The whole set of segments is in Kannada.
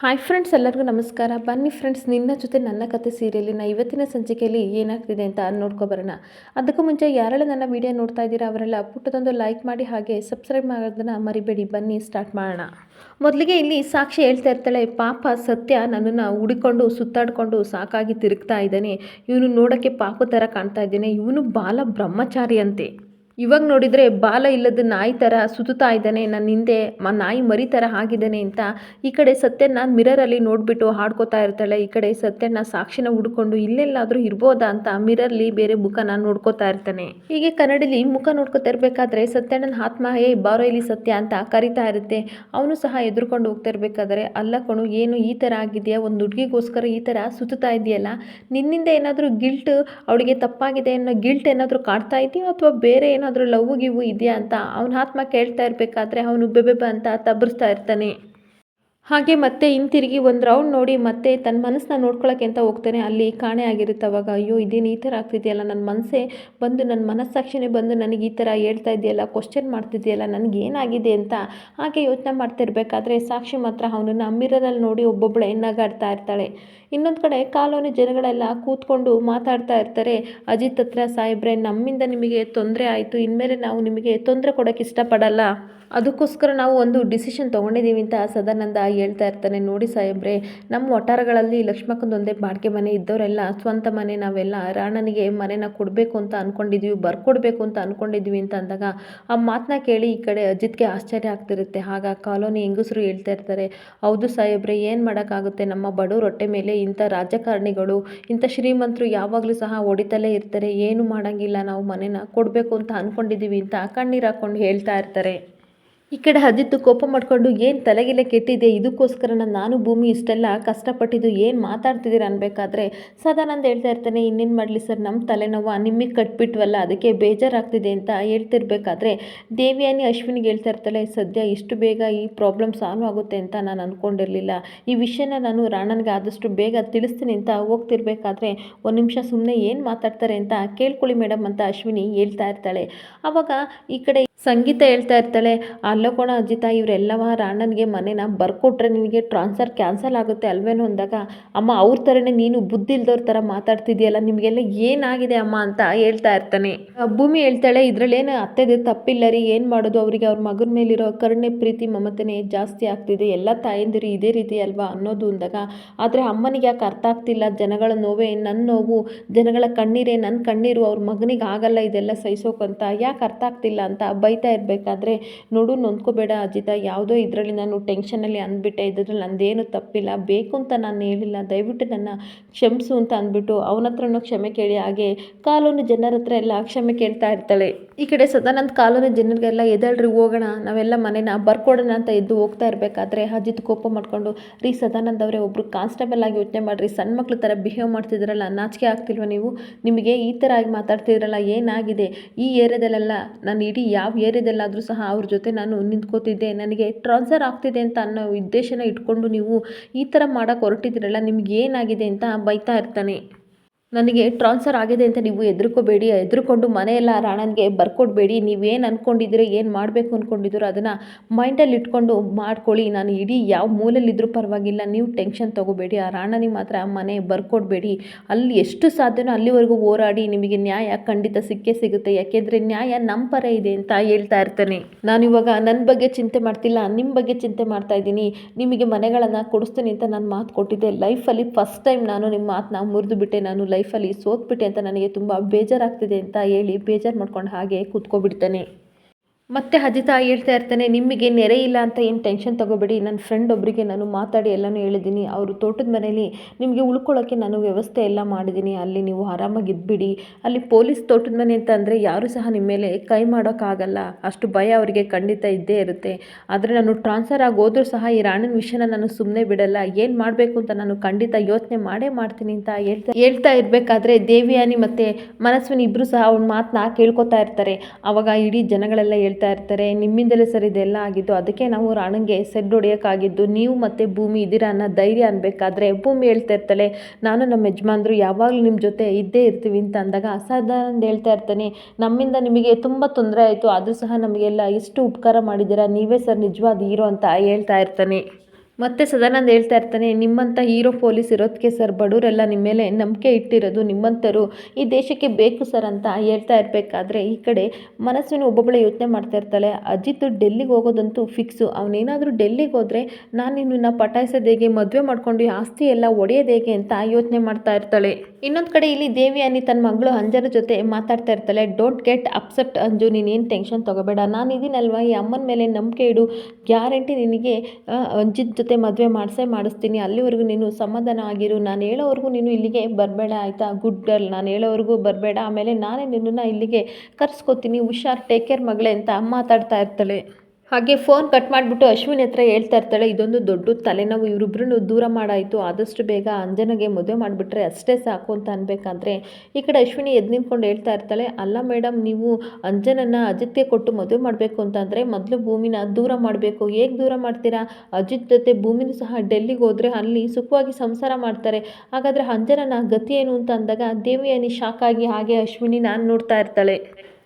ಹಾಯ್ ಫ್ರೆಂಡ್ಸ್ ಎಲ್ಲರಿಗೂ ನಮಸ್ಕಾರ. ಬನ್ನಿ ಫ್ರೆಂಡ್ಸ್ ನಿನ್ನ ಜೊತೆ ನನ್ನ ಕತೆ ಸೀರಿಯಲಿನ ಇವತ್ತಿನ ಸಂಚಿಕೆಯಲ್ಲಿ ಏನಾಗ್ತಿದೆ ಅಂತ ನೋಡ್ಕೊಬರೋಣ ಅದಕ್ಕೂ ಮುಂಚೆ ಯಾರೆಲ್ಲ ನನ್ನ ವಿಡಿಯೋ ನೋಡ್ತಾ ಇದ್ದೀರಾ ಅವರೆಲ್ಲ ಪುಟ್ಟದೊಂದು ಲೈಕ್ ಮಾಡಿ ಹಾಗೆ ಸಬ್ಸ್ಕ್ರೈಬ್ ಮಾಡೋದನ್ನು ಮರಿಬೇಡಿ. ಬನ್ನಿ ಸ್ಟಾರ್ಟ್ ಮಾಡೋಣ. ಮೊದಲಿಗೆ ಇಲ್ಲಿ ಸಾಕ್ಷಿ ಹೇಳ್ತಾ ಇರ್ತಾಳೆ, ಪಾಪ ಸತ್ಯ ನನ್ನನ್ನು ಹುಡುಕೊಂಡು, ಸುತ್ತಾಡಿಕೊಂಡು ಸಾಕಾಗಿ ತಿರುಗ್ತಾ ಇದ್ದಾನೆ. ಇವನು ನೋಡೋಕ್ಕೆ ಪಾಪ ಥರ ಕಾಣ್ತಾ ಇದ್ದಾನೆ. ಇವನು ಬಾಲ ಬ್ರಹ್ಮಚಾರಿ ಅಂತೆ ಇವಾಗ ನೋಡಿದರೆ ಬಾಲ ಇಲ್ಲದ ನಾಯಿ ಥರ ಸುತ್ತುತ್ತಾ ಇದ್ದಾನೆ ನನ್ನ ಹಿಂದೆ ಮ, ನಾಯಿ ಮರಿ ಥರ ಆಗಿದ್ದಾನೆ ಅಂತ ಈ ಕಡೆ ಸತ್ಯನ ಮಿರರಲ್ಲಿ ನೋಡಿಬಿಟ್ಟು ಹಾಡ್ಕೋತಾ ಇರ್ತಾಳೆ. ಈ ಕಡೆ ಸತ್ಯನ ಸಾಕ್ಷಿನ ಹುಡ್ಕೊಂಡು ಇಲ್ಲೆಲ್ಲಾದರೂ ಇರ್ಬೋದಾ ಅಂತ ಮಿರರ್ಲಿ ಬೇರೆ ಮುಖನ ನೋಡ್ಕೋತಾ ಇರ್ತಾನೆ. ಹೀಗೆ ಕನ್ನಡಲಿ ಮುಖ ನೋಡ್ಕೋತಾ ಇರಬೇಕಾದ್ರೆ ಸತ್ಯಣ್ಣನ ಆತ್ಮ ಏ ಬಾರೋ ಇಲ್ಲಿ ಸತ್ಯ ಅಂತ ಕರಿತಾ ಇರುತ್ತೆ. ಅವನು ಸಹ ಎದುರ್ಕೊಂಡು ಹೋಗ್ತಾ ಇರಬೇಕಾದ್ರೆ, ಅಲ್ಲ ಕಣು, ಏನು ಈ ಥರ ಆಗಿದೆಯಾ? ಒಂದು ಹುಡುಗಿಗೋಸ್ಕರ ಈ ಥರ ಸುತ್ತಾ ಇದೆಯಲ್ಲ ನಿನ್ನಿಂದ ಏನಾದರೂ ಗಿಲ್ಟ್ ಅವಳಿಗೆ ತಪ್ಪಾಗಿದೆ ಅನ್ನೋ ಗಿಲ್ಟ್ ಏನಾದರೂ ಕಾಡ್ತಾ ಇದೆಯೋ ಅಥವಾ ಬೇರೆ ಏನಾದರೂ ಲವ್ ಗಿವು ಇದೆಯಾ ಅಂತ ಅವನ ಆತ್ಮ ಕೇಳ್ತಾ ಇರಬೇಕಾದ್ರೆ ಅವನು ಬೆಬೆಬ ಅಂತ ತಬ್ಬರಿಸ್ತಾ ಇರ್ತಾನೆ. ಹಾಗೆ ಮತ್ತೆ ಹಿಂತಿರುಗಿ ಒಂದು ರೌಂಡ್ ನೋಡಿ ಮತ್ತೆ ತನ್ನ ಮನಸ್ಸನ್ನ ನೋಡ್ಕೊಳ್ಳೋಕೆ ಅಂತ ಹೋಗ್ತಾನೆ, ಅಲ್ಲಿ ಕಾಣೆ ಆಗಿರುತ್ತೆ. ಅವಾಗ ಅಯ್ಯೋ, ಇದೇನು ಈ ಥರ ಆಗ್ತಿದೆಯಲ್ಲ? ನನ್ನ ಮನಸ್ಸೇ ಬಂದು ನನ್ನ ಮನಸ್ಸಾಕ್ಷಿನೇ ಬಂದು ನನಗೆ ಈ ಥರ ಹೇಳ್ತಾ ಇದೆಯಲ್ಲ ಕ್ವಶನ್ ಮಾಡ್ತಿದೆಯಲ್ಲ, ನನಗೆ ಏನಾಗಿದೆ ಅಂತ ಹಾಗೆ ಯೋಚನೆ ಮಾಡ್ತಾ ಇರಬೇಕಾದ್ರೆ ಸಾಕ್ಷಿ ಮಾತ್ರ ಅವನನ್ನು ಮಿರರಲ್ಲಿ ನೋಡಿ ಒಬ್ಬೊಬ್ಬಳೆ ನಗಾಡ್ತಾ ಇರ್ತಾಳೆ. ಇನ್ನೊಂದು ಕಡೆ ಕಾಲೋನಿ ಜನಗಳೆಲ್ಲ ಕೂತ್ಕೊಂಡು ಮಾತಾಡ್ತಾ ಇರ್ತಾರೆ, ಅಜಿತ್ ಹತ್ರ ಸಾಹೇಬ್ರೆ, ನಮ್ಮಿಂದ ನಿಮಗೆ ತೊಂದರೆ ಆಯಿತು, ಇನ್ಮೇಲೆ ನಾವು ನಿಮಗೆ ತೊಂದರೆ ಕೊಡೋಕ್ಕೆ ಇಷ್ಟಪಡಲ್ಲ. ಅದಕ್ಕೋಸ್ಕರ ನಾವು ಒಂದು ಡಿಸಿಷನ್ ತೊಗೊಂಡಿದ್ದೀವಿ ಅಂತ ಸದಾನಂದ ಹೇಳ್ತಾ ಇರ್ತಾನೆ, ನೋಡಿ ಸಾಹೇಬ್ರೆ, ನಮ್ಮ ವಠಾರಗಳಲ್ಲಿ ಲಕ್ಷ್ಮಕ್ಕಂದೊಂದೇ ಬಾಡಿಗೆ ಮನೆ ಇದ್ದವರೆಲ್ಲ ಸ್ವಂತ ಮನೆ, ನಾವೆಲ್ಲ ರಾಣನಿಗೆ ಮನೆನ ಕೊಡಬೇಕು ಅಂತ ಅಂದ್ಕೊಂಡಿದ್ವಿ ಬರ್ಕೊಡ್ಬೇಕು ಅಂತ ಅಂದ್ಕೊಂಡಿದ್ವಿ ಅಂತ ಅಂದಾಗ ಆ ಮಾತನ್ನ ಕೇಳಿ ಈ ಕಡೆ ಅಜಿತ್ಗೆ ಆಶ್ಚರ್ಯ ಆಗ್ತಿರುತ್ತೆ. ಆಗ ಕಾಲೋನಿ ಹೆಂಗಸರು ಹೇಳ್ತಾ ಇರ್ತಾರೆ, ಹೌದು ಸಾಹೇಬ್ರೆ, ಏನು ಮಾಡೋಕ್ಕಾಗುತ್ತೆ? ನಮ್ಮ ಬಡವ್ರ ಹೊಟ್ಟೆ ಮೇಲೆ ಇಂಥ ರಾಜಕಾರಣಿಗಳು, ಇಂಥ ಶ್ರೀಮಂತರು ಯಾವಾಗಲೂ ಸಹ ಹೊಡಿತಲೇ ಇರ್ತಾರೆ. ಏನು ಮಾಡೋಂಗಿಲ್ಲ, ನಾವು ಮನೆನ ಕೊಡಬೇಕು ಅಂತ ಅಂದ್ಕೊಂಡಿದ್ದೀವಿ ಅಂತ ಕಣ್ಣೀರು ಹಾಕ್ಕೊಂಡು ಹೇಳ್ತಾ ಇರ್ತಾರೆ. ಈ ಕಡೆ ಹದಿತ್ತು, ಕೋಪ ಮಾಡಿಕೊಂಡು ಏನು ತಲೆಗಿಲೆ ಕೆಟ್ಟಿದೆ, ಇದಕ್ಕೋಸ್ಕರ ನಾನು ಭೂಮಿ ಇಷ್ಟೆಲ್ಲ ಕಷ್ಟಪಟ್ಟಿದ್ದು ಏನು ಮಾತಾಡ್ತಿದ್ದೀರ ಅನ್ಬೇಕಾದ್ರೆ ಸದಾನಂದ ಹೇಳ್ತಾ ಇರ್ತಾನೆ, ಇನ್ನೇನು ಮಾಡಲಿ ಸರ್ ನಮ್ಮ ತಲೆನೋವು ನಿಮಗೆ ಕಟ್ಬಿಟ್ವಲ್ಲ, ಅದಕ್ಕೆ ಬೇಜಾರಾಗ್ತಿದೆ ಅಂತ ಹೇಳ್ತಿರ್ಬೇಕಾದ್ರೆ ದೇವಿಯಾನಿ ಅಶ್ವಿನಿಗೆ ಹೇಳ್ತಾ ಇರ್ತಾಳೆ, ಸದ್ಯ ಇಷ್ಟು ಬೇಗ ಈ ಪ್ರಾಬ್ಲಮ್ ಸಾಲ್ವ್ ಆಗುತ್ತೆ ಅಂತ ನಾನು ಅಂದ್ಕೊಂಡಿರಲಿಲ್ಲ ಈ ವಿಷಯನ ನಾನು ರಾಣನ್ಗೆ ಆದಷ್ಟು ಬೇಗ ತಿಳಿಸ್ತೀನಿ ಅಂತ ಹೋಗ್ತಿರ್ಬೇಕಾದ್ರೆ ಒಂದು ನಿಮಿಷ ಸುಮ್ಮನೆ ಏನು ಮಾತಾಡ್ತಾರೆ ಅಂತ ಕೇಳ್ಕೊಳ್ಳಿ ಮೇಡಮ್ ಅಂತ ಅಶ್ವಿನಿ ಹೇಳ್ತಾ ಇರ್ತಾಳೆ. ಆವಾಗ ಈ ಕಡೆ ಸಂಗೀತ ಹೇಳ್ತಾ ಇರ್ತಾಳೆ ಅಲ್ಲೋಕೋಣ ತಾಯಿ ಇವರೆಲ್ಲವ ರಾಣನಿಗೆ ಮನೇನ ಬರ್ಕೊಟ್ರೆ ನಿನಗೆ ಟ್ರಾನ್ಸ್ಫರ್ ಕ್ಯಾನ್ಸಲ್ ಆಗುತ್ತೆ ಅಲ್ವೇನೋ ಅಂದಾಗ, ಅಮ್ಮ, ಅವ್ರ ಥರನೇ ನೀನು ಬುದ್ಧಿ ಇಲ್ದವ್ರ ಥರ ಮಾತಾಡ್ತಿದ್ಯಲ್ಲ, ನಿಮಗೆಲ್ಲ ಏನಾಗಿದೆ ಅಮ್ಮ? ಅಂತ ಹೇಳ್ತಾ ಇರ್ತಾನೆ. ಭೂಮಿ ಹೇಳ್ತಾಳೆ, ಇದರಲ್ಲೇನು ಅತ್ತೆದೆ ತಪ್ಪಿಲ್ಲ ರೀ, ಏನು ಮಾಡೋದು? ಅವರಿಗೆ ಅವ್ರ ಮಗನ ಮೇಲಿರೋ ಕರುಣೆ, ಪ್ರೀತಿ, ಮಮತೆನೇ ಜಾಸ್ತಿ ಆಗ್ತಿದೆ. ಎಲ್ಲ ತಾಯಂದಿರು ಇದೇ ರೀತಿ ಅಲ್ವಾ? ಅನ್ನೋದು ಅಂದಾಗ, ಆದರೆ ಅಮ್ಮನಿಗೆ ಯಾಕೆ ಅರ್ಥ ಆಗ್ತಿಲ್ಲ? ಜನಗಳ ನೋವೇ ನನ್ನ ನೋವು, ಜನಗಳ ಕಣ್ಣೀರೇ ನನ್ನ ಕಣ್ಣೀರು, ಅವ್ರ ಮಗನಿಗೆ ಆಗಲ್ಲ ಇದೆಲ್ಲ ಸಹಿಸೋಕಂತ ಯಾಕೆ ಅರ್ಥ ಆಗ್ತಿಲ್ಲ? ಅಂತ ಬೈತಾ ಇರಬೇಕಾದ್ರೆ, ನೋಡು ನೊಂದ್ಕೋಬೇಡ ಅಜಿತ, ಯಾವುದೋ ಇದರಲ್ಲಿ ನಾನು ಟೆನ್ಷನಲ್ಲಿ ಅಂದ್ಬಿಟ್ಟೆ, ಇದ್ರಲ್ಲಿ ನಂದೇನು ತಪ್ಪಿಲ್ಲ ಬೇಕು ಅಂತ ನಾನು ಹೇಳಿಲ್ಲ, ದಯವಿಟ್ಟು ನನ್ನ ಕ್ಷಮಿಸು ಅಂತ ಅಂದ್ಬಿಟ್ಟು ಅವನ ಹತ್ರನೂ ಕ್ಷಮೆ ಕೇಳಿ, ಹಾಗೆ ಕಾಲೋನಿ ಜನರ ಹತ್ರ ಎಲ್ಲ ಕ್ಷಮೆ ಕೇಳ್ತಾ ಇರ್ತಾಳೆ. ಈ ಕಡೆ ಸದಾನಂದ್ ಕಾಲೋನಿ ಜನರಿಗೆಲ್ಲ ಎದಳ್ರಿ, ಹೋಗೋಣ, ನಾವೆಲ್ಲ ಮನೇನ ಬರ್ಕೊಡೋಣ ಅಂತ ಎದ್ದು ಹೋಗ್ತಾ ಇರಬೇಕಾದ್ರೆ ಅಜಿತ್ ಕೋಪ ಮಾಡ್ಕೊಂಡು, ರೀ ಸದಾನಂದ್ ಅವರೇ ಒಬ್ಬರು ಕಾನ್ಸ್ಟೇಬಲ್ ಆಗಿ ಯೋಚನೆ ಮಾಡಿರಿ ಸಣ್ಣ ಮಕ್ಳ ಥರ ಬಿಹೇವ್ ಮಾಡ್ತಿದ್ರಲ್ಲ ನಾಚಿಕೆ ಆಗ್ತಿಲ್ವ ನೀವು? ನಿಮಗೆ ಈ ಥರ ಆಗಿ ಮಾತಾಡ್ತಿದ್ರಲ್ಲ ಏನಾಗಿದೆ? ಈ ಏರಿಯಾದಲ್ಲೆಲ್ಲ, ನಾನು ಇಡೀ ಯಾವ ಏರಿಯಾದಲ್ಲಾದರೂ ಸಹ ಅವ್ರ ಜೊತೆ ನಾನು ನಿಂತ್ಕೋತಿದ್ದೆ, ನನಗೆ ಟ್ರಾನ್ಸ್ಫರ್ ಆಗ್ತಿದೆ ಅಂತ ಅನ್ನೋ ಉದ್ದೇಶನ ಇಟ್ಕೊಂಡು ನೀವು ಈ ಥರ ಮಾಡೋಕ್ಕೆ ಹೊರಟಿದ್ದೀರಲ್ಲ, ನಿಮ್ಗೆ ಏನಾಗಿದೆ ಅಂತ ಬೈತಾ ಇರ್ತಾನೆ. ನನಗೆ ಟ್ರಾನ್ಸ್ಫರ್ ಆಗಿದೆ ಅಂತ ನೀವು ಹೆದರ್ಕೋಬೇಡಿ ಹೆದರ್ಕೊಂಡು ಮನೆಯೆಲ್ಲ ರಾಣನ್ಗೆ ಬರ್ಕೊಡ್ಬೇಡಿ, ನೀವೇನು ಅಂದ್ಕೊಂಡಿದ್ದೀರೋ ಏನು ಮಾಡಬೇಕು ಅಂದ್ಕೊಂಡಿದ್ದೀರೋ ಅದನ್ನು ಮೈಂಡಲ್ಲಿ ಇಟ್ಕೊಂಡು ಮಾಡ್ಕೊಳ್ಳಿ. ನಾನು ಇಡೀ ಯಾವ ಮೂಲೆಯಲ್ಲಿದ್ದರೂ ಪರವಾಗಿಲ್ಲ, ನೀವು ಟೆನ್ಷನ್ ತೊಗೋಬೇಡಿ. ಆ ರಾಣನಿಗೆ ಮಾತ್ರ ಮನೆ ಬರ್ಕೊಡ್ಬೇಡಿ. ಅಲ್ಲಿ ಎಷ್ಟು ಸಾಧ್ಯನೋ ಅಲ್ಲಿವರೆಗೂ ಹೋರಾಡಿ, ನಿಮಗೆ ನ್ಯಾಯ ಖಂಡಿತ ಸಿಕ್ಕೇ ಸಿಗುತ್ತೆ. ಯಾಕೆಂದರೆ ನ್ಯಾಯ ನಮ್ಮ ಪರ ಇದೆ ಅಂತ ಹೇಳ್ತಾ ನಾನು ನಾನಿವಾಗ ನನ್ನ ಬಗ್ಗೆ ಚಿಂತೆ ಮಾಡ್ತಿಲ್ಲ ನಿಮ್ಮ ಬಗ್ಗೆ ಚಿಂತೆ ಮಾಡ್ತಾ ಇದ್ದೀನಿ. ನಿಮಗೆ ಮನೆಗಳನ್ನು ಕೊಡಿಸ್ತೀನಿ ಅಂತ ನಾನು ಮಾತು ಕೊಟ್ಟಿದ್ದೆ. ಲೈಫಲ್ಲಿ ಫಸ್ಟ್ ಟೈಮ್ ನಾನು ನಿಮ್ಮ ಮಾತನ್ನ ಮುರಿದು ಬಿಟ್ಟೆ. ನಾನು ಲೈಫಲ್ಲಿ ಸೋತ್ಬಿಟ್ಟೆ ಅಂತ ನನಗೆ ತುಂಬ ಬೇಜಾರಾಗ್ತಿದೆ ಅಂತ ಹೇಳಿ ಬೇಜಾರು ಮಾಡ್ಕೊಂಡು ಹಾಗೆ ಕೂತ್ಕೊಬಿಡ್ತಾನೆ. ಮತ್ತೆ ಅಜಿತ ಹೇಳ್ತಾ ಇರ್ತಾನೆ ನಿಮಗೆ ನೆರೆ ಇಲ್ಲ ಅಂತ ಏನು ಟೆನ್ಷನ್ ತಗೋಬೇಡಿ. ನನ್ನ ಫ್ರೆಂಡ್ ಒಬ್ಬರಿಗೆ ನಾನು ಮಾತಾಡಿ ಎಲ್ಲನೂ ಹೇಳಿದ್ದೀನಿ. ಅವರು ತೋಟದ ಮನೇಲಿ ನಿಮಗೆ ಉಳ್ಕೊಳ್ಳೋಕ್ಕೆ ನಾನು ವ್ಯವಸ್ಥೆ ಎಲ್ಲ ಮಾಡಿದ್ದೀನಿ. ಅಲ್ಲಿ ನೀವು ಆರಾಮಾಗಿ ಇದ್ಬಿಡಿ. ಅಲ್ಲಿ ಪೊಲೀಸ್ ತೋಟದ ಮನೆ ಅಂತ ಅಂದರೆ ಯಾರೂ ಸಹ ನಿಮ್ಮ ಮೇಲೆ ಕೈ ಮಾಡೋಕ್ಕಾಗಲ್ಲ ಅಷ್ಟು ಭಯ ಅವರಿಗೆ ಖಂಡಿತ ಇದ್ದೇ ಇರುತ್ತೆ. ಆದರೆ ನಾನು ಟ್ರಾನ್ಸ್ಫರ್ ಆಗಿ ಸಹ ಈ ರಾಣನ ವಿಷಯನ ನಾನು ಸುಮ್ಮನೆ ಬಿಡಲ್ಲ. ಏನು ಮಾಡಬೇಕು ಅಂತ ನಾನು ಖಂಡಿತ ಯೋಚನೆ ಮಾಡೇ ಮಾಡ್ತೀನಿ ಅಂತ ಹೇಳ್ತಾ ಹೇಳ್ತಾ ಇರಬೇಕಾದ್ರೆ ದೇವಿಯಾನಿ ಮತ್ತು ಮನಸ್ವಿನಿ ಇಬ್ಬರು ಸಹ ಅವ್ನ ಮಾತನ್ನ ಕೇಳ್ಕೊತಾ ಇರ್ತಾರೆ. ಆವಾಗ ಇಡೀ ಜನಗಳೆಲ್ಲ ಹೇಳ್ತಾ ಇರ್ತಾರೆ, ನಿಮ್ಮಿಂದಲೇ ಸರ್ ಇದೆಲ್ಲ ಆಗಿದ್ದು, ಅದಕ್ಕೆ ನಾವು ರಾಣಂಗೆ ಸೆಡ್ ಹೊಡೆಯೋಕ್ಕಾಗಿದ್ದು, ನೀವು ಮತ್ತು ಭೂಮಿ ಇದ್ದೀರಾ ಅನ್ನೋ ಧೈರ್ಯ ಅನ್ಬೇಕಾದ್ರೆ ಭೂಮಿ ಹೇಳ್ತಾ ಇರ್ತಾಳೆ, ನಾನು ನಮ್ಮ ಯಜಮಾನ್ರು ಯಾವಾಗಲೂ ನಿಮ್ಮ ಜೊತೆ ಇದ್ದೇ ಇರ್ತೀವಿ ಅಂತ ಅಂದಾಗ ಅಸಾಧಾರಣ ಹೇಳ್ತಾ ಇರ್ತಾನೆ, ನಮ್ಮಿಂದ ನಿಮಗೆ ತುಂಬ ತೊಂದರೆ ಆಯಿತು, ಆದರೂ ಸಹ ನಮಗೆಲ್ಲ ಎಷ್ಟು ಉಪಕಾರ ಮಾಡಿದ್ದೀರಾ, ನೀವೇ ಸರ್ ನಿಜವಾದ ಹೀರೋ ಅಂತ ಹೇಳ್ತಾ ಇರ್ತಾನೆ. ಮತ್ತೆ ಸದಾನಂದ್ ಹೇಳ್ತಾ ಇರ್ತಾನೆ ನಿಮ್ಮಂಥ ಹೀರೋ ಪೊಲೀಸ್ ಇರೋದಕ್ಕೆ ಸರ್ ಬಡವರೆಲ್ಲ ನಿಮ್ಮ ಮೇಲೆ ನಂಬಿಕೆ ಇಟ್ಟಿರೋದು ನಿಮ್ಮಂಥರು ಈ ದೇಶಕ್ಕೆ ಬೇಕು ಸರ್ ಅಂತ ಹೇಳ್ತಾ ಇರಬೇಕಾದ್ರೆ ಈ ಕಡೆ ಮನಸ್ಸಿನ ಒಬ್ಬೊಬ್ಬಳೆ ಯೋಚನೆ ಮಾಡ್ತಾ ಇರ್ತಾಳೆ, ಅಜಿತ್ ಡೆಲ್ಲಿಗೆ ಹೋಗೋದಂತೂ ಫಿಕ್ಸು. ಅವನೇನಾದರೂ ಡೆಲ್ಲಿಗೆ ಹೋದರೆ ನಾನು ನಿನ್ನನ್ನು ಪಟಾಯಿಸೋದು ಹೇಗೆ, ಮದುವೆ ಮಾಡ್ಕೊಂಡು ಆಸ್ತಿ ಎಲ್ಲ ಒಡೆಯೋದು ಹೇಗೆ ಅಂತ ಯೋಚನೆ ಮಾಡ್ತಾ ಇರ್ತಾಳೆ. ಇನ್ನೊಂದು ಕಡೆ ಇಲ್ಲಿ ದೇವಿಯಾನಿ ತನ್ನ ಮಗಳು ಅಂಜನ ಜೊತೆ ಮಾತಾಡ್ತಾ ಇರ್ತಾಳೆ ಡೋಂಟ್ ಗೆಟ್ ಅಪ್ಸೆಪ್ಟ್ ಅಂಜು ನೀನೇನು ಟೆನ್ಷನ್ ತೊಗೋಬೇಡ. ನಾನು ಇದೀನಲ್ವ? ಈ ಅಮ್ಮನ ಮೇಲೆ ನಂಬಿಕೆ ಇಡು. ಗ್ಯಾರಂಟಿ ನಿನಗೆ ಅಂಜಿತ್ ಜೊತೆ ಮದುವೆ ಮಾಡಿಸೇ ಮಾಡಿಸ್ತೀನಿ. ಅಲ್ಲಿವರೆಗೂ ನೀನು ಸಮಾಧಾನ ಆಗಿರು. ನಾನು ಹೇಳೋವರೆಗೂ ನೀನು ಇಲ್ಲಿಗೆ ಬರಬೇಡ, ಆಯಿತಾ? ಗುಡ್ ಗರ್ಲ್ ನಾನು ಹೇಳೋವರೆಗೂ ಬರಬೇಡ. ಆಮೇಲೆ ನಾನೇ ನಿನ್ನನ್ನು ಇಲ್ಲಿಗೆ ಕರ್ಸ್ಕೊತೀನಿ. ಹುಷಾರ್ ಟೇಕ್ ಕೇರ್ ಮಗಳೇ ಅಂತ ಮಾತಾಡ್ತಾ ಇರ್ತಾಳೆ. ಹಾಗೆ ಫೋನ್ ಕಟ್ ಮಾಡಿಬಿಟ್ಟು ಅಶ್ವಿನಿ ಹತ್ರ ಹೇಳ್ತಾ ಇರ್ತಾಳೆ, ಇದೊಂದು ದೊಡ್ಡ ತಲೆನೋವು ಇವರಿಬ್ಬರನ್ನು ದೂರ ಮಾಡಾಯಿತು, ಆದಷ್ಟು ಬೇಗ ಅಂಜನಗೆ ಮದುವೆ ಮಾಡಿಬಿಟ್ರೆ ಅಷ್ಟೇ ಸಾಕು ಅಂತ ಅನ್ಬೇಕಾದ್ರೆ. ಈ ಕಡೆ ಅಶ್ವಿನಿ ಎದ್ದು ನಿಂತ್ಕೊಂಡು ಹೇಳ್ತಾ ಇರ್ತಾಳೆ, ಅಲ್ಲ ಮೇಡಮ್ ನೀವು ಅಂಜನನ್ನ ಅಜಿತ್ಗೆ ಕೊಟ್ಟು ಮದುವೆ ಮಾಡಬೇಕು ಅಂತಂದರೆ ಮೊದಲು ಭೂಮಿನ ದೂರ ಮಾಡಬೇಕು. ಹೇಗೆ ದೂರ ಮಾಡ್ತೀರಾ? ಅಜಿತ್ ಜೊತೆ ಭೂಮಿನೂ ಸಹ ಡೆಲ್ಲಿಗೆ ಹೋದರೆ ಅಲ್ಲಿ ಸುಖವಾಗಿ ಸಂಸಾರ ಮಾಡ್ತಾರೆ. ಹಾಗಾದರೆ ಅಂಜನನ ಗತಿ ಏನು? ಅಂತ ಅಂದಾಗ, ದೇವಿಯನಿ ಶಾಕ್ ಆಗಿ ಹಾಗೆ ಅಶ್ವಿನಿ ನಾನು ನೋಡ್ತಾ ಇರ್ತಾಳೆ.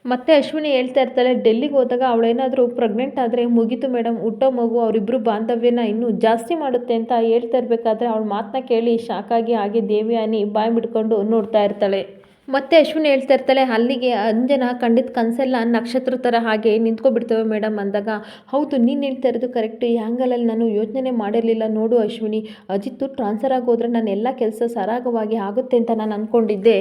ಮತ್ತೆ ಅಶ್ವಿನಿ ಹೇಳ್ತಾ ಇರ್ತಾಳೆ, ಡೆಲ್ಲಿಗೆ ಹೋದಾಗ ಅವಳೇನಾದರೂ ಪ್ರೆಗ್ನೆಂಟ್ ಆದರೆ ಮುಗೀತು ಮೇಡಮ್ ಹುಟ್ಟೋ ಮಗು ಅವರಿಬ್ಬರು ಬಾಂಧವ್ಯನ ಇನ್ನೂ ಜಾಸ್ತಿ ಮಾಡುತ್ತೆ ಅಂತ ಹೇಳ್ತಾ ಇರಬೇಕಾದ್ರೆ ಅವಳ ಮಾತನ್ನ ಕೇಳಿ ಶಾಕಾಗಿ ಹಾಗೆ ದೇವಿಯಾನಿ ಬಾಯಿ ಬಿಟ್ಕೊಂಡು ನೋಡ್ತಾ ಇರ್ತಾಳೆ. ಮತ್ತೆ ಅಶ್ವಿನಿ ಹೇಳ್ತಾ ಇರ್ತಾಳೆ, ಅಲ್ಲಿಗೆ ಅಂಜನ ಖಂಡಿತ ಕನಸೆಲ್ಲ ನಕ್ಷತ್ರ ಥರ ಹಾಗೆ ನಿಂತ್ಕೊಬಿಡ್ತವೆ ಮೇಡಮ್ ಅಂದಾಗ, ಹೌದು, ನೀನು ಹೇಳ್ತಾ ಇರೋದು ಕರೆಕ್ಟ್ ಈ ಆ್ಯಂಗಲಲ್ಲಿ ನಾನು ಯೋಚನೆ ಮಾಡಿರಲಿಲ್ಲ ನೋಡು ಅಶ್ವಿನಿ, ಅಜಿತ್ತು ಟ್ರಾನ್ಸ್ಫರ್ ಆಗೋದ್ರೆ ನಾನು ಎಲ್ಲ ಕೆಲಸ ಸರಾಗವಾಗಿ ಆಗುತ್ತೆ ಅಂತ ನಾನು ಅಂದ್ಕೊಂಡಿದ್ದೆ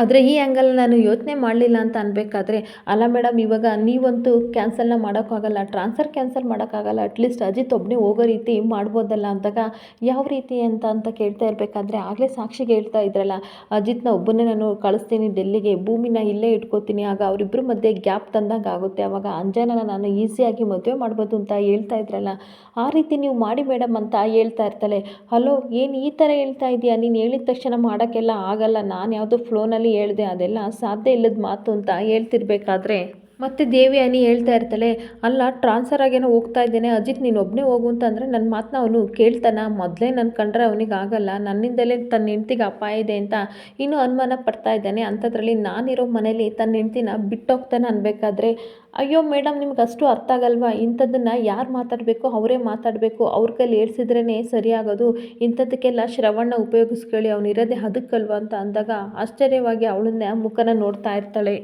ಆದರೆ ಈ ಆ್ಯಂಗಲ್ ನಾನು ಯೋಚನೆ ಮಾಡಲಿಲ್ಲ ಅಂತ ಅನ್ಬೇಕಾದ್ರೆ, ಅಲ್ಲ ಮೇಡಮ್ ಇವಾಗ ನೀವಂತೂ ಕ್ಯಾನ್ಸಲ್ನ ಮಾಡೋಕ್ಕಾಗಲ್ಲ ಟ್ರಾನ್ಸ್ಫರ್ ಕ್ಯಾನ್ಸಲ್ ಮಾಡೋಕ್ಕಾಗಲ್ಲ ಅಟ್ಲೀಸ್ಟ್ ಅಜಿತ್ ಒಬ್ಬನೇ ಹೋಗೋ ರೀತಿ ಮಾಡ್ಬೋದಲ್ಲ ಅಂದಾಗ ಯಾವ ರೀತಿ ಅಂತ ಅಂತ ಕೇಳ್ತಾ ಇರಬೇಕಾದ್ರೆ ಆಗಲೇ ಸಾಕ್ಷಿಗೆ ಹೇಳ್ತಾ ಇದ್ರಲ್ಲ, ಅಜಿತ್ನ ಒಬ್ಬನೇ ನಾನು ಕಳಿಸ್ತೀನಿ ಡೆಲ್ಲಿಗೆ, ಭೂಮಿನ ಇಲ್ಲೇ ಇಟ್ಕೋತೀನಿ, ಆಗ ಅವರಿಬ್ಬರ ಮಧ್ಯೆ ಗ್ಯಾಪ್ ತಂದಾಗ ಆಗುತ್ತೆ ಆವಾಗ ಅಂಜನನ ನಾನು ಈಸಿಯಾಗಿ ಮದುವೆ ಮಾಡ್ಬೋದು ಅಂತ ಹೇಳ್ತಾ ಇದ್ರಲ್ಲ, ಆ ರೀತಿ ನೀವು ಮಾಡಿ ಮೇಡಮ್ ಅಂತ ಹೇಳ್ತಾ ಇರ್ತಾಳೆ ಹಲೋ ಏನು ಈ ಥರ ಹೇಳ್ತಾ ಇದೆಯಾ? ನೀನು ಹೇಳಿದ ತಕ್ಷಣ ಮಾಡೋಕ್ಕೆಲ್ಲ ಆಗಲ್ಲ, ನಾನು ಯಾವುದೋ ಫ್ಲೋನಲ್ಲಿ ಹೇಳಿದೆ ಅದೆಲ್ಲ ಸಾಧ್ಯ ಇಲ್ಲದ ಮಾತು ಅಂತ ಹೇಳ್ತಿರ್ಬೇಕಾದ್ರೆ ಮತ್ತೆ ದೇವಿ ಅನಿ ಹೇಳ್ತಾ ಇರ್ತಾಳೆ, ಅಲ್ಲ ಟ್ರಾನ್ಸ್ಫರ್ ಆಗೇನೋ ಹೋಗ್ತಾ ಇದ್ದೇನೆ, ಅಜಿತ್ ನೀನು ಒಬ್ಬನೇ ಹೋಗು ಅಂತಂದರೆ ನನ್ನ ಮಾತನ್ನ ಅವನು ಕೇಳ್ತಾನ. ಮೊದಲೇ ನನ್ನ ಕಂಡ್ರೆ ಅವನಿಗೆ ಆಗಲ್ಲ. ನನ್ನಿಂದಲೇ ತನ್ನ ಹೆಂಡ್ತಿಗೆ ಅಪಾಯ ಇದೆ ಅಂತ ಇನ್ನೂ ಅನುಮಾನ ಪಡ್ತಾ ಇದ್ದಾನೆ. ಅಂಥದ್ರಲ್ಲಿ ನಾನಿರೋ ಮನೇಲಿ ತನ್ನ ಹೆಂಡ್ತಿನ ಬಿಟ್ಟೋಗ್ತಾನೆ ಅನ್ಬೇಕಾದ್ರೆ, ಅಯ್ಯೋ ಮೇಡಮ್ ನಿಮ್ಗೆ ಅಷ್ಟು ಅರ್ಥ ಆಗಲ್ವಾ? ಇಂಥದ್ದನ್ನು ಯಾರು ಮಾತಾಡಬೇಕು? ಅವರೇ ಮಾತಾಡಬೇಕು. ಅವ್ರ ಕೈಲಿ ಹೇಳ್ಸಿದ್ರೇ ಸರಿಯಾಗೋದು. ಇಂಥದ್ದಕ್ಕೆಲ್ಲ ಶ್ರವಣ ಉಪಯೋಗಿಸ್ಕೊಳ್ಳಿ. ಅವನಿರೋದೇ ಅದಕ್ಕಲ್ವಾ? ಅಂತ ಅಂದಾಗ ಆಶ್ಚರ್ಯವಾಗಿ ಅವಳನ್ನ ಮುಖನ ನೋಡ್ತಾ ಇರ್ತಾಳೆ.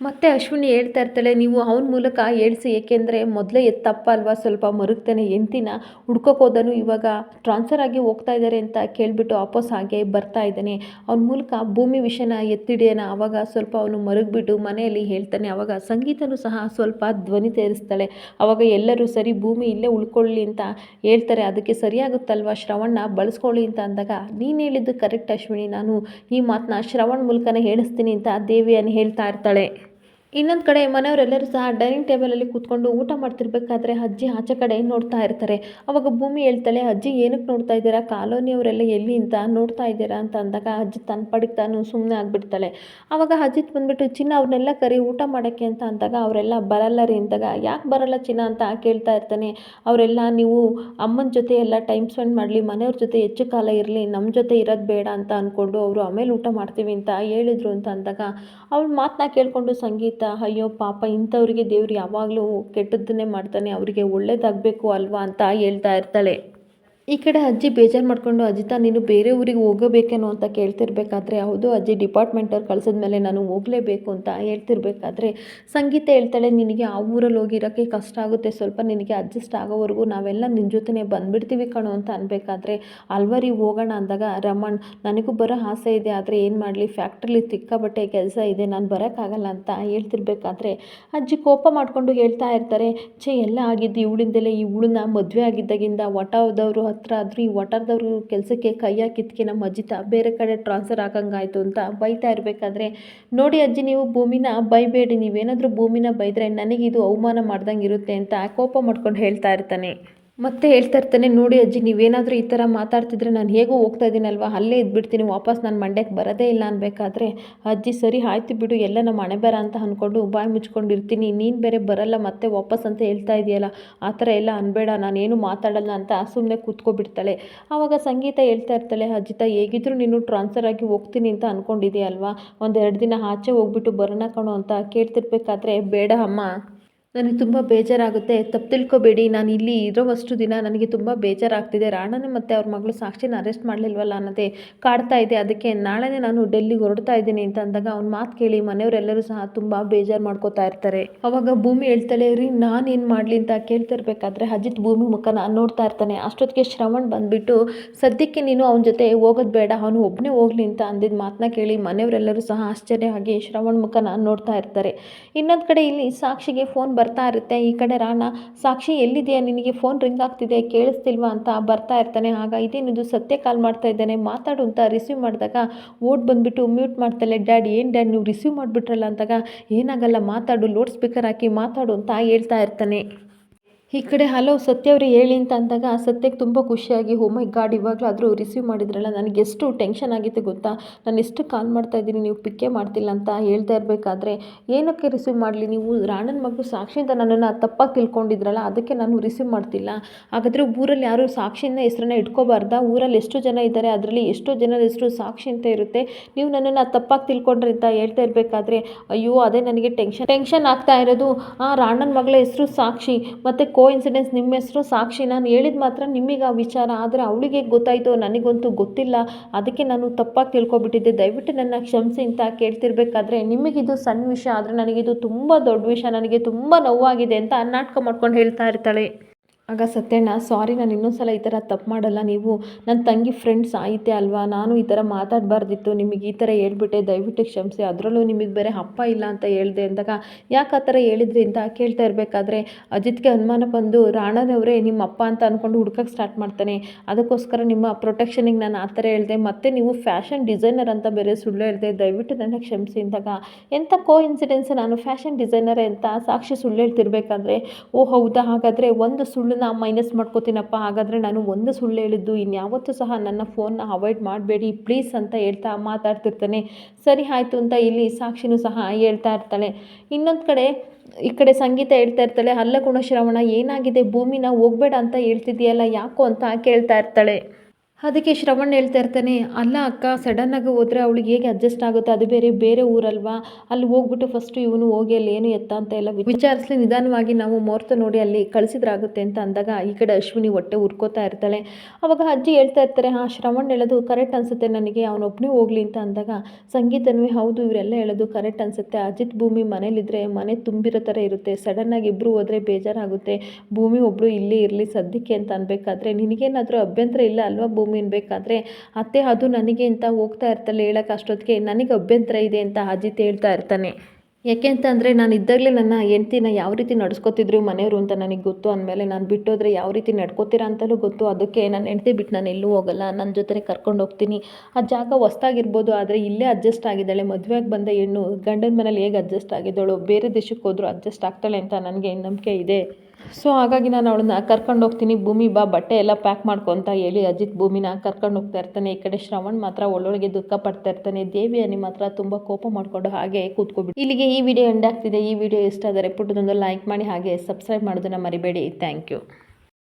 ಮತ್ತೆ ಅಶ್ವಿನಿ ಹೇಳ್ತಾ ಇರ್ತಾಳೆ, ನೀವು ಅವನ ಮೂಲಕ ಹೇಳಿಸಿ, ಏಕೆಂದರೆ ಮೊದಲೇ ಎತ್ತಪ್ಪ ತಪ್ಪ ಅಲ್ವಾ ಸ್ವಲ್ಪ ಮರುಗ್ತಾನೆ ಎಂತಿನ ಹುಡ್ಕೋಕೋದನು ಇವಾಗ ಟ್ರಾನ್ಸ್ಫರ್ ಆಗಿ ಹೋಗ್ತಾ ಇದ್ದಾರೆ ಅಂತ ಕೇಳಿಬಿಟ್ಟು ವಾಪಸ್ ಹಾಗೆ ಬರ್ತಾ ಇದ್ದಾನೆ. ಅವನ ಮೂಲಕ ಭೂಮಿ ವಿಷಯನ ಎತ್ತಿಡಿಯೋಣ ಆವಾಗ ಸ್ವಲ್ಪ ಅವನು ಮರುಗ್ಬಿಟ್ಟು ಮನೆಯಲ್ಲಿ ಹೇಳ್ತಾನೆ. ಆವಾಗ ಸಂಗೀತನೂ ಸಹ ಸ್ವಲ್ಪ ಧ್ವನಿ ತೇರಿಸ್ತಾಳೆ. ಆವಾಗ ಎಲ್ಲರೂ, ಸರಿ, ಭೂಮಿ ಇಲ್ಲೇ ಉಳ್ಕೊಳ್ಳಿ ಅಂತ ಹೇಳ್ತಾರೆ. ಅದಕ್ಕೆ ಸರಿಯಾಗುತ್ತಲ್ವಾ? ಶ್ರವಣ ಬಳಸ್ಕೊಳ್ಳಿ ಅಂತ ಅಂದಾಗ, ನೀನು ಹೇಳಿದ್ದು ಕರೆಕ್ಟ್ ಅಶ್ವಿನಿ. ನಾನು ಈ ಮಾತನ್ನ ಶ್ರವಣ್ ಮೂಲಕನೇ ಹೇಳಿಸ್ತೀನಿ ಅಂತ ದೇವಿಯನ್ನು ಹೇಳ್ತಾ ಇರ್ತಾಳೆ. ಇನ್ನೊಂದು ಕಡೆ ಮನೆಯವರೆಲ್ಲರೂ ಸಹ ಡೈನಿಂಗ್ ಟೇಬಲಲ್ಲಿ ಕೂತ್ಕೊಂಡು ಊಟ ಮಾಡ್ತಿರ್ಬೇಕಾದ್ರೆ ಅಜ್ಜಿ ಆಚೆ ಕಡೆ ನೋಡ್ತಾ ಇರ್ತಾರೆ. ಅವಾಗ ಭೂಮಿ ಹೇಳ್ತಾಳೆ, ಅಜ್ಜಿ ಏನಕ್ಕೆ ನೋಡ್ತಾ ಇದ್ದೀರಾ? ಕಾಲೋನಿಯವರೆಲ್ಲ ಎಲ್ಲಿ ಅಂತ ನೋಡ್ತಾ ಇದ್ದೀರಾ? ಅಂತ ಅಂದಾಗ ಅಜ್ಜಿ ತನ್ನ ಪಡಿಗೆ ತಾನು ಸುಮ್ಮನೆ ಆಗಿಬಿಡ್ತಾಳೆ. ಅವಾಗ ಅಜ್ಜಿ ಬಂದ್ಬಿಟ್ಟು, ಚಿನ್ನ ಅವ್ರನ್ನೆಲ್ಲ ಕರಿ, ಊಟ ಮಾಡೋಕ್ಕೆ ಅಂತ ಅಂದಾಗ ಅವರೆಲ್ಲ ಬರಲ್ಲ ರೀ ಅಂದಾಗ ಯಾಕೆ ಬರಲ್ಲ ಚಿನ್ನ ಅಂತ ಕೇಳ್ತಾ ಇರ್ತಾನೆ. ಅವರೆಲ್ಲ, ನೀವು ಅಮ್ಮನ ಜೊತೆ ಎಲ್ಲ ಟೈಮ್ ಸ್ಪೆಂಡ್ ಮಾಡಲಿ, ಮನೆಯವ್ರ ಜೊತೆ ಹೆಚ್ಚು ಕಾಲ ಇರಲಿ ನಮ್ಮ ಜೊತೆ ಇರೋದು ಬೇಡ ಅಂತ ಅಂದ್ಕೊಂಡು ಅವರು ಆಮೇಲೆ ಊಟ ಮಾಡ್ತೀವಿ ಅಂತ ಹೇಳಿದರು ಅಂತ ಅಂದಾಗ ಅವ್ಳ ಮಾತನ್ನ ಕೇಳಿಕೊಂಡು ಸಂಗೀತ ಅಯ್ಯೋ ಪಾಪ ಇಂಥವ್ರಿಗೆ ದೇವ್ರು ಯಾವಾಗಲೂ ಕೆಟ್ಟದ್ದನ್ನೇ ಮಾಡ್ತಾನೆ ಅವರಿಗೆ ಒಳ್ಳೇದಾಗಬೇಕು ಅಲ್ವಾ? ಅಂತ ಹೇಳ್ತಾ ಇರ್ತಾಳೆ. ಈ ಕಡೆ ಅಜ್ಜಿ ಬೇಜಾರು ಮಾಡಿಕೊಂಡು, ಅಜಿತಾ, ನೀನು ಬೇರೆ ಊರಿಗೆ ಹೋಗಬೇಕೇನೋ ಅಂತ ಕೇಳ್ತಿರ್ಬೇಕಾದ್ರೆ, ಹೌದು, ಅಜ್ಜಿ ಡಿಪಾರ್ಟ್ಮೆಂಟವ್ರು ಕಳಿಸಿದ್ಮೇಲೆ ನಾನು ಹೋಗಲೇಬೇಕು ಅಂತ ಹೇಳ್ತಿರ್ಬೇಕಾದ್ರೆ, ಸಂಗೀತ ಹೇಳ್ತಾಳೆ, ನಿನಗೆ ಆ ಊರಲ್ಲಿ ಹೋಗಿರೋಕ್ಕೆ ಕಷ್ಟ ಆಗುತ್ತೆ, ಸ್ವಲ್ಪ ನಿನಗೆ ಅಡ್ಜಸ್ಟ್ ಆಗೋವರೆಗೂ ನಾವೆಲ್ಲ ನಿನ್ನ ಜೊತೆನೇ ಬಂದುಬಿಡ್ತೀವಿ ಕಣೋ ಅಂತ ಅನ್ಬೇಕಾದ್ರೆ, ಅಲ್ವರಿ, ಹೋಗೋಣ ಅಂದಾಗ, ರಮಣ್, ನನಗೂ ಬರೋ ಆಸೆ ಇದೆ, ಆದರೆ ಏನು ಮಾಡಲಿ ಫ್ಯಾಕ್ಟ್ರಿಲಿ ಸಿಕ್ಕಾಬಟ್ಟೆ ಕೆಲಸ ಇದೆ, ನಾನು ಬರೋಕ್ಕಾಗಲ್ಲ ಅಂತ ಹೇಳ್ತಿರ್ಬೇಕಾದ್ರೆ, ಅಜ್ಜಿ ಕೋಪ ಮಾಡಿಕೊಂಡು ಹೇಳ್ತಾ ಇರ್ತಾರೆ, ಛೇ, ಎಲ್ಲ ಆಗಿದ್ದು, ಇವಳಿಂದಲೇ, ಇವಳನ್ನ ಮದುವೆ ಆಗಿದ್ದಾಗಿಂದ ವಟದವರು ಹತ್ರ ಆದರೂ ಈ ವಟರ್ದವರು ಕೆಲಸಕ್ಕೆ ಕೈ ಹಾಕಿದ್ಕೆ ನಮ್ಮ ಅಜ್ಜಿ ತ ಬೇರೆ ಕಡೆ ಟ್ರಾನ್ಸ್ಫರ್ ಆಗಂಗಾಯಿತು ಅಂತ ಬೈತಾ ಇರಬೇಕಾದ್ರೆ, ನೋಡಿ ಅಜ್ಜಿ, ನೀವು ಭೂಮಿನ ಬೈಬೇಡಿ. ನೀವೇನಾದರೂ ಭೂಮಿನ ಬೈದರೆ ನನಗಿದು ಅವಮಾನ ಮಾಡ್ದಂಗೆ ಇರುತ್ತೆ ಅಂತ ಕೋಪ ಮಾಡ್ಕೊಂಡು ಹೇಳ್ತಾ ಇರ್ತಾನೆ. ಮತ್ತೆ ಹೇಳ್ತಾ ಇರ್ತಾನೆ, ನೋಡಿ ಅಜ್ಜಿ, ನೀವೇನಾದರೂ ಈ ಥರ ಮಾತಾಡ್ತಿದ್ರೆ ನಾನು ಹೇಗೂ ಹೋಗ್ತಾ ಇದ್ದೀನಲ್ವಾ? ಅಲ್ಲೇ ಇದ್ಬಿಡ್ತೀನಿ, ವಾಪಸ್ ನಾನು ಮಂಡ್ಯಕ್ಕೆ ಬರೋದೇ ಇಲ್ಲ ಅನ್ಬೇಕಾದ್ರೆ. ಅಜ್ಜಿ, ಸರಿ, ಆಯ್ತು ಬಿಡು, ಎಲ್ಲ ನಮ್ಮ ಹಣೆ ಅಂತ ಅಂದ್ಕೊಂಡು ಬಾಯಿ ಮುಚ್ಕೊಂಡಿರ್ತೀನಿ, ನೀನು ಬೇರೆ ಬರಲ್ಲ, ಮತ್ತೆ ವಾಪಸ್ ಅಂತ ಹೇಳ್ತಾ ಇದೆಯಲ್ಲ? ಆ ಥರ ಎಲ್ಲ ಅನ್ಬೇಡ, ನಾನೇನು ಮಾತಾಡಲ್ಲ ಅಂತ ಸುಮ್ಮನೆ ಕೂತ್ಕೊಬಿಡ್ತಾಳೆ. ಆವಾಗ ಸಂಗೀತ ಹೇಳ್ತಾ ಇರ್ತಾಳೆ ಅಜ್ಜಿತ ಹೇಗಿದ್ರು ನೀನು ಟ್ರಾನ್ಸ್ಫರ್ ಆಗಿ ಹೋಗ್ತೀನಿ ಅಂತ ಅಂದ್ಕೊಂಡಿದೆಯಲ್ವಾ ಒಂದೆರಡು ದಿನ ಆಚೆ ಹೋಗ್ಬಿಟ್ಟು ಬರೋಣ ಕಣೋ ಅಂತ ಕೇಳ್ತಿರ್ಬೇಕಾದ್ರೆ ಬೇಡ ಅಮ್ಮ. ನನಗೆ ತುಂಬ ಬೇಜಾರಾಗುತ್ತೆ. ತಪ್ಪು ತಿಳ್ಕೊಬೇಡಿ. ನಾನು ಇಲ್ಲಿ ಇರೋವಷ್ಟು ದಿನ ನನಗೆ ತುಂಬ ಬೇಜಾರಾಗ್ತಿದೆ. ರಾಣನೇ ಮತ್ತು ಅವ್ರ ಮಗಳು ಸಾಕ್ಷಿನ ಅರೆಸ್ಟ್ ಮಾಡಲಿಲ್ವಲ್ಲ ಅನ್ನೋದೇ ಕಾಡ್ತಾ ಇದೆ. ಅದಕ್ಕೆ ನಾಳೆನೇ ನಾನು ಡೆಲ್ಲಿಗೆ ಹೊರಡ್ತಾ ಇದ್ದೀನಿ ಅಂತ ಅಂದಾಗ ಅವ್ನ ಮಾತು ಕೇಳಿ ಮನೆಯವರೆಲ್ಲರೂ ಸಹ ತುಂಬ ಬೇಜಾರು ಮಾಡ್ಕೋತಾ ಇರ್ತಾರೆ. ಅವಾಗ ಭೂಮಿ ಹೇಳ್ತಾಳೆ, ರೀ, ನಾನೇನು ಮಾಡಲಿ ಅಂತ ಕೇಳ್ತಿರ್ಬೇಕಾದ್ರೆ ಅಜಿತ್ ಭೂಮಿ ಮುಖನ ನೋಡ್ತಾ ಇರ್ತಾನೆ. ಅಷ್ಟೊತ್ತಿಗೆ ಶ್ರವಣ್ ಬಂದುಬಿಟ್ಟು, ಸದ್ಯಕ್ಕೆ ನೀನು ಅವನ ಜೊತೆ ಹೋಗೋದು ಬೇಡ. ಅವನು ಒಬ್ಬನೇ ಹೋಗ್ಲಿ ಅಂತ ಅಂದಿದ್ದ ಮಾತನ್ನ ಕೇಳಿ ಮನೆಯವರೆಲ್ಲರೂ ಸಹ ಆಶ್ಚರ್ಯ ಆಗಿ ಶ್ರವಣ್ ಮುಖನ ನೋಡ್ತಾ ಇರ್ತಾರೆ. ಇನ್ನೊಂದು ಕಡೆ ಇಲ್ಲಿ ಸಾಕ್ಷಿಗೆ ಫೋನ್ ಬರ್ತಾ ಇರುತ್ತೆ, ಈ ಕಡೆ ರಾಣ, ಸಾಕ್ಷಿ ಎಲ್ಲಿದೆಯಾ? ನಿನಗೆ ಫೋನ್ ರಿಂಗ್ ಆಗ್ತಿದೆ, ಕೇಳಿಸ್ತಿಲ್ವಾ ಅಂತ ಬರ್ತಾ ಇರ್ತಾನೆ. ಆಗ ಇದೇನಿದು ಸತ್ಯ ಕಾಲ್ ಮಾಡ್ತಾ ಇದ್ದಾನೆ? ಮಾತಾಡು ಅಂತ ರಿಸೀವ್ ಮಾಡಿದಾಗ ಓಟ್ ಬಂದುಬಿಟ್ಟು ಮ್ಯೂಟ್ ಮಾಡ್ತಾಳೆ. ಡ್ಯಾಡಿ ಏನು ಡ್ಯಾಡಿ ನೀವು ರಿಸೀವ್ ಮಾಡಿಬಿಟ್ರಲ್ಲ? ಅಂದಾಗ, ಏನಾಗಲ್ಲ, ಮಾತಾಡು ಲೋಡ್ ಸ್ಪೀಕರ್ ಹಾಕಿ ಮಾತಾಡು ಅಂತ ಹೇಳ್ತಾ ಇರ್ತಾನೆ. ಈ ಕಡೆ, ಹಲೋ ಸತ್ಯವ್ರಿ ಹೇಳಿ ಅಂತ ಅಂದಾಗ ಸತ್ಯಕ್ಕೆ ತುಂಬ ಖುಷಿಯಾಗಿ, ಓ ಮೈ ಗಾಡ್, ಇವಾಗಲಾದರೂ ರಿಸೀವ್ ಮಾಡಿದ್ರಲ್ಲ, ನನಗೆ ಎಷ್ಟು ಟೆನ್ಷನ್ ಆಗಿತ್ತು ಗೊತ್ತಾ? ನಾನು ಎಷ್ಟು ಕಾಲ್ ಮಾಡ್ತಾ ಇದ್ದೀನಿ, ನೀವು ಪಿಕ್ಕೇ ಮಾಡ್ತಿಲ್ಲ ಅಂತ ಹೇಳ್ತಾ ಇರಬೇಕಾದ್ರೆ, ಏನಕ್ಕೆ ರಿಸೀವ್ ಮಾಡಲಿ? ನೀವು ರಾಣನ ಮಗು ಸಾಕ್ಷಿಯಿಂದ ನನ್ನನ್ನು ತಪ್ಪಾಗಿ ತಿಳ್ಕೊಂಡಿದ್ರಲ್ಲ, ಅದಕ್ಕೆ ನಾನು ರಿಸೀವ್ ಮಾಡ್ತಿಲ್ಲ. ಹಾಗಾದರೆ ಊರಲ್ಲಿ ಯಾರು ಸಾಕ್ಷಿಯಿಂದ ಹೆಸರನ್ನ ಇಟ್ಕೋಬಾರ್ದ? ಊರಲ್ಲಿ ಎಷ್ಟು ಜನ ಇದ್ದಾರೆ, ಅದರಲ್ಲಿ ಎಷ್ಟೋ ಜನರ ಹೆಸರು ಸಾಕ್ಷಿ ಅಂತ ಇರುತ್ತೆ. ನೀವು ನನ್ನನ್ನು ತಪ್ಪಾಗಿ ತಿಳ್ಕೊಂಡ್ರಿ ಅಂತ ಹೇಳ್ತಾ ಇರಬೇಕಾದ್ರೆ, ಅಯ್ಯೋ, ಅದೇ ನನಗೆ ಟೆನ್ಷನ್ ಟೆನ್ಷನ್ ಆಗ್ತಾ ಇರೋದು. ಆ ರಾಣನ ಮಗಳ ಹೆಸರು ಸಾಕ್ಷಿ, ಮತ್ತು ಕೋ ಇನ್ಸಿಡೆನ್ಸ್ ನಿಮ್ಮ ಹೆಸರು ಸಾಕ್ಷಿ. ನಾನು ಹೇಳಿದ ಮಾತ್ರ ನಿಮಗೆ ಆ ವಿಚಾರ. ಆದರೆ ಅವಳಿಗೆ ಗೊತ್ತಾಯಿತು, ನನಗಂತೂ ಗೊತ್ತಿಲ್ಲ. ಅದಕ್ಕೆ ನಾನು ತಪ್ಪಾಗಿ ತಿಳ್ಕೊಬಿಟ್ಟಿದ್ದೆ. ದಯವಿಟ್ಟು ನನ್ನ ಕ್ಷಮಿಸಿ ಅಂತ ಕೇಳ್ತಿರ್ಬೇಕಾದ್ರೆ ನಿಮಗಿದು ಸಣ್ಣ ವಿಷಯ. ಆದರೆ ನನಗಿದು ತುಂಬ ದೊಡ್ಡ ವಿಷಯ. ನನಗೆ ತುಂಬ ನೋವಾಗಿದೆ ಅಂತ ನಾಟಕ ಮಾಡ್ಕೊಂಡು ಹೇಳ್ತಾ ಇರ್ತಾಳೆ. ಆಗ ಸತ್ಯಣ್ಣ, ಸಾರಿ, ನಾನು ಇನ್ನೊಂದು ಸಲ ಈ ಥರ ತಪ್ಪು ಮಾಡಲ್ಲ. ನೀವು ನನ್ನ ತಂಗಿ ಫ್ರೆಂಡ್ಸ್ ಆಯಿತೆ ಅಲ್ವಾ? ನಾನು ಈ ಥರ ಮಾತಾಡಬಾರ್ದಿತ್ತು. ನಿಮಗೆ ಈ ಥರ ಹೇಳ್ಬಿಟ್ಟೆ. ದಯವಿಟ್ಟು ಕ್ಷಮಿಸಿ. ಅದರಲ್ಲೂ ನಿಮಗೆ ಬೇರೆ ಅಪ್ಪ ಇಲ್ಲ ಅಂತ ಹೇಳಿದೆ ಅಂದಾಗ, ಯಾಕೆ ಆ ಥರ ಹೇಳಿದ್ರಿ ಅಂತ ಕೇಳ್ತಾ ಇರಬೇಕಾದ್ರೆ, ಅಜಿತ್ಗೆ ಅನುಮಾನ ಬಂದು ರಾಣನವರೇ ನಿಮ್ಮ ಅಪ್ಪ ಅಂತ ಅಂದ್ಕೊಂಡು ಹುಡ್ಕಕ್ಕೆ ಸ್ಟಾರ್ಟ್ ಮಾಡ್ತಾನೆ. ಅದಕ್ಕೋಸ್ಕರ ನಿಮ್ಮ ಪ್ರೊಟೆಕ್ಷನಿಗೆ ನಾನು ಆ ಥರ ಹೇಳಿದೆ. ಮತ್ತು ನೀವು ಫ್ಯಾಷನ್ ಡಿಸೈನರ್ ಅಂತ ಬೇರೆ ಸುಳ್ಳು ಹೇಳಿದೆ. ದಯವಿಟ್ಟು ನನಗೆ ಕ್ಷಮಿಸಿ. ಅಂದಾಗ ಎಂಥ ಕೋ ಇನ್ಸಿಡೆನ್ಸ್ ನಾನು ಫ್ಯಾಷನ್ ಡಿಸೈನರೇ ಅಂತ ಸಾಕ್ಷಿ ಸುಳ್ಳು ಹೇಳ್ತಿರ್ಬೇಕಾದ್ರೆ? ಓ ಹೌದಾ? ಹಾಗಾದರೆ ಒಂದು ಸುಳ್ಳನ್ನ ಮೈನಸ್ ಮಾಡ್ಕೋತೀನಪ್ಪ. ಹಾಗಾದರೆ ನಾನು ಒಂದು ಸುಳ್ಳು ಹೇಳಿದ್ದು ಇನ್ಯಾವತ್ತೂ ಸಹ ನನ್ನ ಫೋನ್ನ ಅವಾಯ್ಡ್ ಮಾಡಬೇಡಿ. ಪ್ಲೀಸ್ ಅಂತ ಹೇಳ್ತಾ ಮಾತಾಡ್ತಿರ್ತಾನೆ. ಸರಿ, ಆಯಿತು ಅಂತ ಇಲ್ಲಿ ಸಾಕ್ಷಿನೂ ಸಹ ಹೇಳ್ತಾ ಇರ್ತಾಳೆ. ಇನ್ನೊಂದು ಕಡೆ ಈ ಕಡೆ ಸಂಗೀತ ಹೇಳ್ತಾ ಇರ್ತಾಳೆ. ಅಲ್ಲ ಗುಣಶ್ರವಣ ಏನಾಗಿದೆ ಭೂಮಿನ ಹೋಗ್ಬೇಡ ಅಂತ ಹೇಳ್ತಿದ್ದೀಯಲ್ಲ ಯಾಕೋ ಅಂತ ಕೇಳ್ತಾ ಇರ್ತಾಳೆ. ಅದಕ್ಕೆ ಶ್ರವಣ್ ಹೇಳ್ತಾ ಇರ್ತಾನೆ, ಅಲ್ಲ ಅಕ್ಕ ಸಡನ್ನಾಗಿ ಹೋದರೆ ಅವಳಿಗೆ ಹೇಗೆ ಅಡ್ಜಸ್ಟ್ ಆಗುತ್ತೆ? ಅದು ಬೇರೆ ಬೇರೆ ಊರಲ್ವಾ? ಅಲ್ಲಿ ಹೋಗ್ಬಿಟ್ಟು ಫಸ್ಟು ಇವನು ಹೋಗಿ ಅಲ್ಲಿ ಏನು ಎತ್ತ ಅಂತ ಎಲ್ಲ ವಿಚಾರಿಸಲಿ, ನಿಧಾನವಾಗಿ ನಾವು ಮುಹೂರ್ತ ನೋಡಿ ಅಲ್ಲಿ ಕಳಿಸಿದ್ರಾಗುತ್ತೆ ಅಂತ ಅಂದಾಗ ಈ ಕಡೆ ಅಶ್ವಿನಿ ಹೊಟ್ಟೆ ಉರ್ಕೋತಾ ಇರ್ತಾಳೆ. ಅವಾಗ ಅಜ್ಜಿ ಹೇಳ್ತಾ ಇರ್ತಾರೆ, ಹಾಂ, ಶ್ರವಣ್ ಹೇಳೋದು ಕರೆಕ್ಟ್ ಅನಿಸುತ್ತೆ, ನನಗೆ ಅವನೊಬ್ಬನೇ ಹೋಗ್ಲಿ ಅಂತ ಅಂದಾಗ ಸಂಗೀತನೂ ಹೌದು, ಇವರೆಲ್ಲ ಹೇಳೋದು ಕರೆಕ್ಟ್ ಅನಿಸುತ್ತೆ. ಅಜಿತ್ ಭೂಮಿ ಮನೇಲಿದ್ದರೆ ಮನೆ ತುಂಬಿರೋ ಥರ ಇರುತ್ತೆ. ಸಡನ್ನಾಗಿ ಇಬ್ಬರು ಹೋದರೆ ಬೇಜಾರಾಗುತ್ತೆ. ಭೂಮಿ ಒಬ್ಬಳು ಇಲ್ಲಿ ಇರಲಿ ಸದ್ಯಕ್ಕೆ ಅಂತ ಅನ್ಬೇಕಾದ್ರೆ ನಿನಗೇನಾದರೂ ಅಭ್ಯಂತರ ಇಲ್ಲ ಅಲ್ವಾ ಅನ್ಬೇಕಾದ್ರೆ ಅತ್ತೆ, ಅದು ನನಗೆ ಅಂತ ಹೋಗ್ತಾ ಇರ್ತಲ್ಲ, ಹೇಳಕ್ಕೆ ಅಷ್ಟೊತ್ತಿಗೆ ನನಗೆ ಅಭ್ಯಂತರ ಇದೆ ಅಂತ ಅಜಿತ್ ಹೇಳ್ತಾ ಇರ್ತಾನೆ. ಯಾಕೆ ಅಂತ ಅಂದರೆ, ನಾನು ಇದ್ದಾಗಲೇ ನನ್ನ ಹೆಂಡ್ತಿನ ಯಾವ ರೀತಿ ನಡ್ಸ್ಕೊತಿದ್ರು ಮನೆಯವರು ಅಂತ ನನಗೆ ಗೊತ್ತು. ಅಂದಮೇಲೆ ನಾನು ಬಿಟ್ಟೋದ್ರೆ ಯಾವ ರೀತಿ ನಡ್ಕೋತೀರಾ ಅಂತಲೂ ಗೊತ್ತು. ಅದಕ್ಕೆ ನನ್ನ ಹೆಂಡ್ತಿ ಬಿಟ್ಟು ನಾನು ಎಲ್ಲೂ ಹೋಗಲ್ಲ. ನನ್ನ ಜೊತೆ ಕರ್ಕೊಂಡು ಹೋಗ್ತೀನಿ. ಆ ಜಾಗ ಹೊಸ್ದಾಗಿರ್ಬೋದು, ಆದರೆ ಇಲ್ಲೇ ಅಡ್ಜಸ್ಟ್ ಆಗಿದ್ದಾಳೆ. ಮದುವೆಗೆ ಬಂದ ಹೆಣ್ಣು ಗಂಡನ ಮನೇಲಿ ಹೇಗೆ ಅಡ್ಜಸ್ಟ್ ಆಗಿದ್ದಾಳು, ಬೇರೆ ದೇಶಕ್ಕೆ ಹೋದರೂ ಅಡ್ಜಸ್ಟ್ ಆಗ್ತಾಳೆ ಅಂತ ನನಗೆ ನಂಬಿಕೆ ಇದೆ. ಸೊ ಹಾಗಾಗಿ ನಾನು ಅವಳನ್ನ ಕರ್ಕೊಂಡು ಹೋಗ್ತೀನಿ. ಭೂಮಿ ಬಾ, ಬಟ್ಟೆ ಎಲ್ಲ ಪ್ಯಾಕ್ ಮಾಡ್ಕೊ ಅಂತ ಹೇಳಿ ಅಜಿತ್ ಭೂಮಿನ ಕರ್ಕೊಂಡು ಹೋಗ್ತಾ ಇರ್ತಾನೆ. ಈ ಕಡೆ ಶ್ರವಣ್ ಮಾತ್ರ ಒಳ್ಳೊಳಗೆ ದುಃಖ ಪಡ್ತಾ ಇರ್ತಾನೆ. ದೇವಿ ಅನಿ ಮಾತ್ರ ತುಂಬ ಕೋಪ ಮಾಡಿಕೊಂಡು ಹಾಗೆ ಕೂತ್ಕೊಬಿಟ್ಟು ಇಲ್ಲಿಗೆ ಈ ವಿಡಿಯೋ ಎಂಡ್ ಆಗ್ತಿದೆ. ಈ ವಿಡಿಯೋ ಇಷ್ಟ ಆದರೆ ಪುಟ್ಟದೊಂದು ಲೈಕ್ ಮಾಡಿ ಹಾಗೆ ಸಬ್ಸ್ಕ್ರೈಬ್ ಮಾಡೋದನ್ನು ಮರಿಬೇಡಿ. Thank you